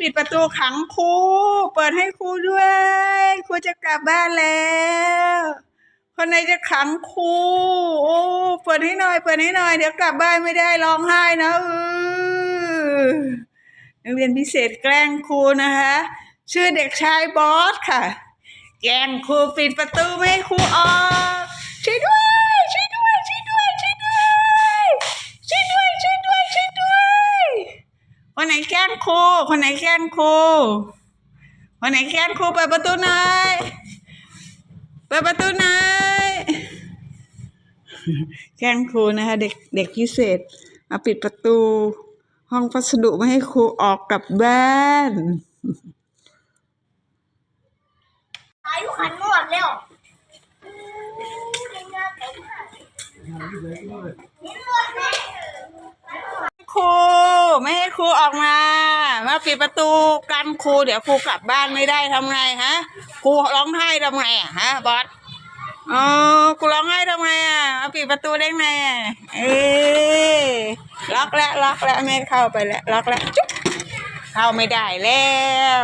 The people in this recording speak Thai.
ปิดประตูขังครูเปิดให้ครูด้วยครูจะกลับบ้านแล้ว คนไหนจะขังครูโอ้เปิดให้หน่อย เปิดให้หน่อย เดี๋ยวกลับบ้านไม่ได้ร้องไห้นะเออนักเรียนพิเศษแกล้งครูนะคะ ชื่อเด็กชายบอสค่ะ แกล้งครูปิดประตูไม่ให้ครูออกช่วยด้วยช่วยด้วยช่วยด้วยช่วยด้วยช่วยด้วยช่วยด้วยช่วยด้วย คนไหนแกล้งครูคนไหนแกล้งครูคนไหนแกล้งครูเปิดประตูหน่อยเปิดประตูหน่อยแกล้งครูนะคะ เด็กเด็กพิเศษมาปิดประตู ห้องพัสดุไม่ให้ครูออกกลับบ้านอายุขันหมดแล้วนี่หมดเลย ครูไม่ให้ครู ออกมา มาปิดประตูกันครูเดี๋ยวครูกลับบ้านไม่ได้ทำไงฮะครูร้องไห้ทำไงอะฮะบอสอ๋อครูร้องไห้ทำไงอะมาปิดประตูได้ไงอะเอ้ล็อกแล้วล็อกแล้วไม่เข้าไปแล้วล็อกแล้วจุ๊บเข้าไม่ได้แล้ว